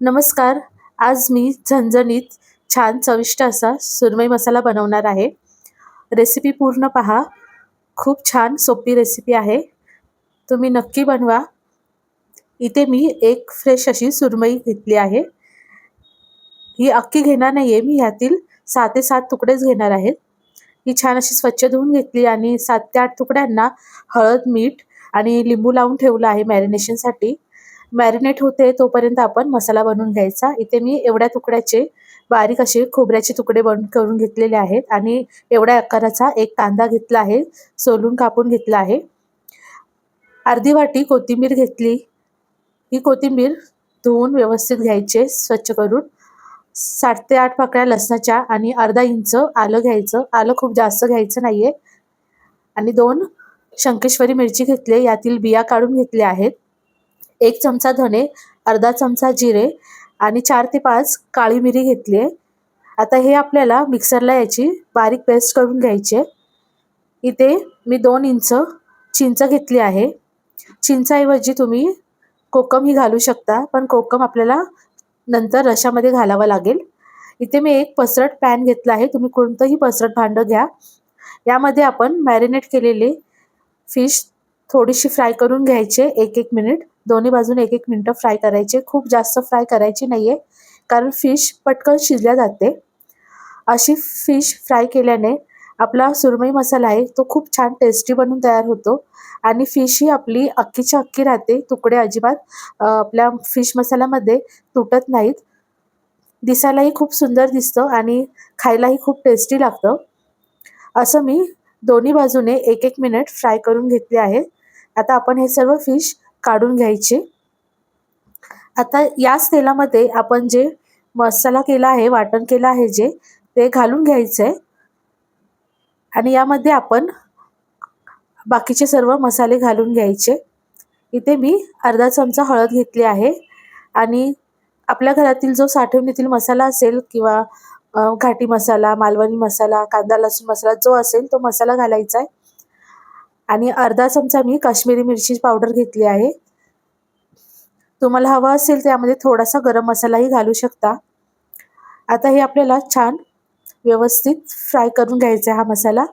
नमस्कार. आज मी झणझणीत छान चविष्ट असा सुरमई मसाला बनवणार आहे. रेसिपी पूर्ण पहा. खूप छान सोपी रेसिपी आहे. तुम्ही नक्की बनवा. इथे मी एक फ्रेश अशी सुरमई घेतली आहे. ही अख्खी घेणार नाही आहे मी ह्यातील सहा ते सात तुकडेच घेणार आहेत ही छान अशी स्वच्छ धुवून घेतली आणि सात ते आठ तुकड्यांना हळद मीठ आणि लिंबू लावून ठेवलं आहे मॅरिनेशनसाठी. मॅरिनेट होते तोपर्यंत आपण मसाला बनवून घ्यायचा. इथे मी एवढ्या तुकड्याचे बारीक असे खोबऱ्याचे तुकडे बन करून घेतलेले आहेत आणि एवढ्या आकाराचा एक कांदा घेतला आहे सोलून कापून घेतला आहे. अर्धी वाटी कोथिंबीर घेतली. ही कोथिंबीर धुवून व्यवस्थित घ्यायचे स्वच्छ करून. साठ ते आठ पाकळ्या लसणाच्या आणि अर्धा इंच आलं घ्यायचं. आलं खूप जास्त घ्यायचं नाहीये. आणि दोन शंकेश्वरी मिरची घेतली. यातील बिया काढून घेतल्या आहेत. एक चमचा धने अर्धा चमचा जिरे आणि चार ते पाच काळी मिरी घेतली आहे. आता हे आपल्याला मिक्सरला याची बारीक पेस्ट करून घ्यायची आहे. इथे मी दोन इंच चिंच घेतली आहे. चिंचाऐवजी तुम्ही कोकम ही घालू शकता पण कोकम आपल्याला नंतर रशामध्ये घालावं लागेल. इथे मी एक पसरट पॅन घेतला आहे तुम्ही कोणतंही पसरट भांडं घ्या. यामध्ये आपण मॅरिनेट केलेले फिश थोडीशी फ्राय करून घ्यायचे एक एक मिनिट. दोन्ही बाजूने एक एक मिनटं फ्राय करायचे. खूप जास्त फ्राय करायची नाही आहे कारण फिश पटकन शिजल्या जाते. अशी फिश फ्राय केल्याने आपला सुरमई मसाला आहे तो खूप छान टेस्टी बनून तयार होतो. आणि फिश ही आपली अख्खीच्या अक्की राहते. तुकडे अजिबात आपल्या फिश मसाल्यामध्ये तुटत नाहीत. दिसायलाही खूप सुंदर दिसतं आणि खायलाही खूप टेस्टी लागतं. असं मी दोन्ही बाजूने एक एक मिनिट फ्राय करून घेतले आहे. आता आपण हे सर्व फिश काढून घ्यायचे. आता याच तेलामध्ये आपण जे मसाला केला आहे वाटण केलं आहे जे ते घालून घ्यायचं आहे आणि यामध्ये आपण बाकीचे सर्व मसाले घालून घ्यायचे. इथे मी अर्धा चमचा हळद घेतली आहे. आणि आपल्या घरातील जो साठवणीतील मसाला असेल किंवा घाटी मसाला मालवणी मसाला कांदा लसूण मसाला जो असेल तो मसाला घालायचा आहे. आणि अर्धा चमचा मी काश्मीरी मिरची पावडर घेतली आहे. तुम्हाला हवा असेल त्यामध्ये थोडासा गरम मसालाही घालू शकता. आता हे आपल्याला छान व्यवस्थित फ्राय करून घ्यायचा हा मसाला.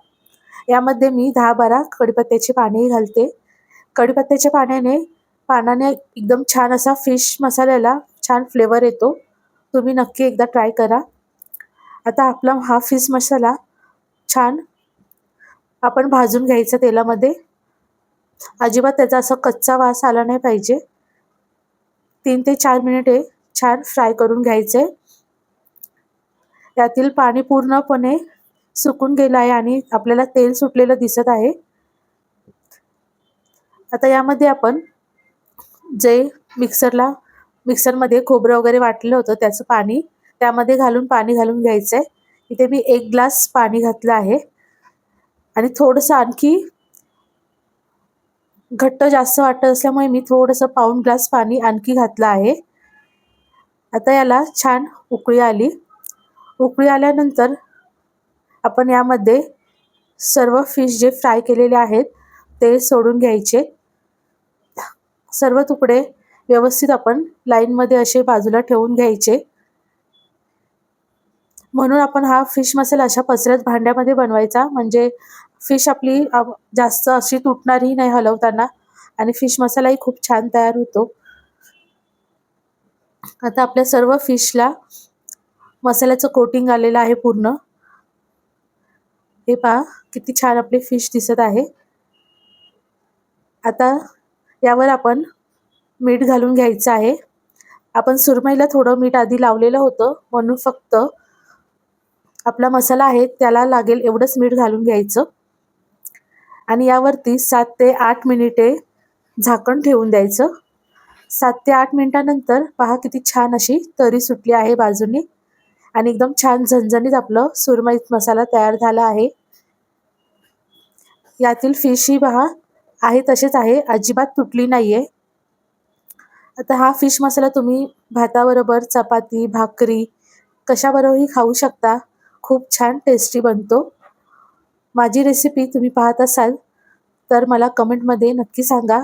यामध्ये मी दहा बारा कडीपत्त्याची पानेही घालते. कडीपत्त्याच्या पाण्याने पानाने एकदम छान असा फिश मसाल्याला छान फ्लेवर येतो. तुम्ही नक्की एकदा ट्राय करा. आता आपला हा फिश मसाला छान आपण भाजून घ्यायचं तेलामध्ये. अजिबात त्याचा असं कच्चा वास आला नाही पाहिजे. तीन ते चार मिनिटे छान फ्राय करून घ्यायचे. यातील पाणी पूर्णपणे सुकून गेलं आहे आणि आपल्याला तेल सुटलेलं दिसत आहे. आता यामध्ये आपण जे मिक्सरला मिक्सरमध्ये खोबरं वगैरे वाटलं होतं त्याचं पाणी त्यामध्ये घालून पाणी घालून घ्यायचं आहे इथे मी एक ग्लास पाणी घातलं आहे. आणि थोडंसं आणखी घट्ट जास्त वाटत असल्यामुळे मी थोडंसं पाऊण ग्लास पाणी आणखी घातलं आहे. आता याला छान उकळी आली. उकळी आल्यानंतर आपण यामध्ये सर्व फिश जे फ्राय केलेले आहेत ते सोडून घ्यायचे. सर्व तुकडे व्यवस्थित आपण लाईनमध्ये असे बाजूला ठेवून घ्यायचे. म्हणून आपण हा फिश मसाला अशा पसऱ्यात भांड्यामध्ये बनवायचा. म्हणजे फिश आपली जास्त अशी तुटणारही नाही हलवताना. आणि फिश मसालाही खूप छान तयार होतो. आता आपल्या सर्व फिशला मसाल्याचं कोटिंग आलेलं आहे पूर्ण. हे पहा किती छान आपली फिश दिसत आहे. आता यावर आपण मीठ घालून घ्यायचं आहे. आपण सुरमईला थोडं मीठ आधी लावलेलं होतं म्हणून फक्त आपला मसाला आहे त्याला लागेल एवढंच मीठ घालून घ्यायचं. आणि यावरती सात ते आठ मिनिटे झाकण ठेवून द्यायचं. सात ते आठ मिनिटानंतर पहा किती छान अशी तरी सुटली आहे बाजूनी. आणि एकदम छान झणझणीत आपलं सुरमईत मसाला तयार झाला आहे. यातील फिशही पहा आहे तसेच आहे अजिबात तुटली नाही आहे आता हा फिश मसाला तुम्ही भाताबरोबर चपाती भाकरी कशाबरोबरही खाऊ शकता. खूप छान टेस्टी बनतो. माझी रेसिपी तुम्ही पाहत असाल तर मला कमेंटमध्ये नक्की सांगा.